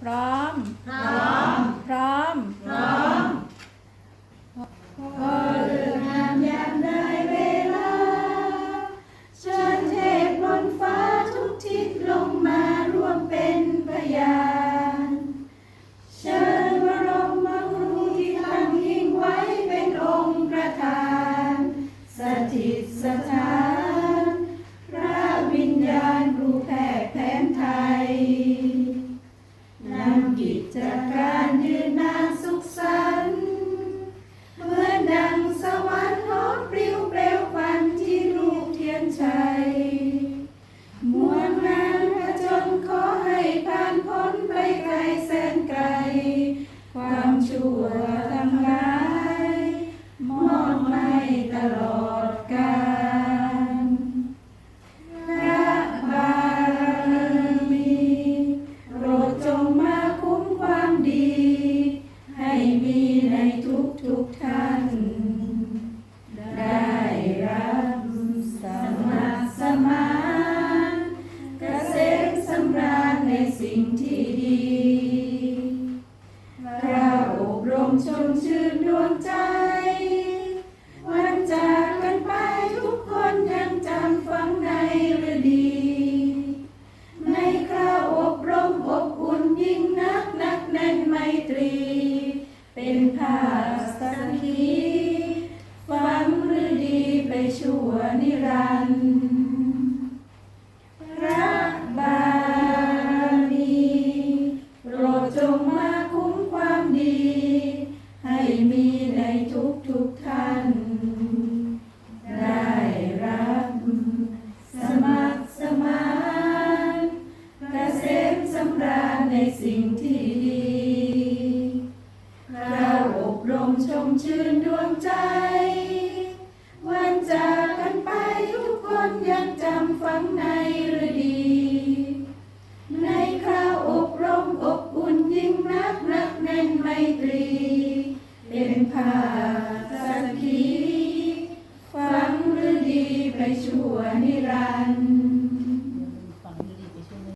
พร้อม พร้อม พร้อม พร้อมพอเลิกงามยามได้เวลา เชิญเทพบนฟ้าทุกทิศลงมาร่วมเป็นพยาน เชิญบรมครูที่ตั้งยิ่งไว้เป็นองค์ประธาน สถิตสถาน กทุกๆท่าน ได้รับสมัครสมานเกษมสำราญในสิ่งที่ดีพระอบรมชมชื่นดวงใจ ชั่วนิรันดร์พระบารมีโปรดจงมาคุ้มความดี ให้มีในทุกทุกๆท่าน ได้รับสมัครสมานกระเกษมสำราญในสิ่งที่ดีเราอบรมชมชื่นดวงใจ จากกันไปทุกคนยังจำฝังในหรืดี ในคราวอบรมอบอุ่นยิ่งนักนักแน่นไมตรี เป็นภาพ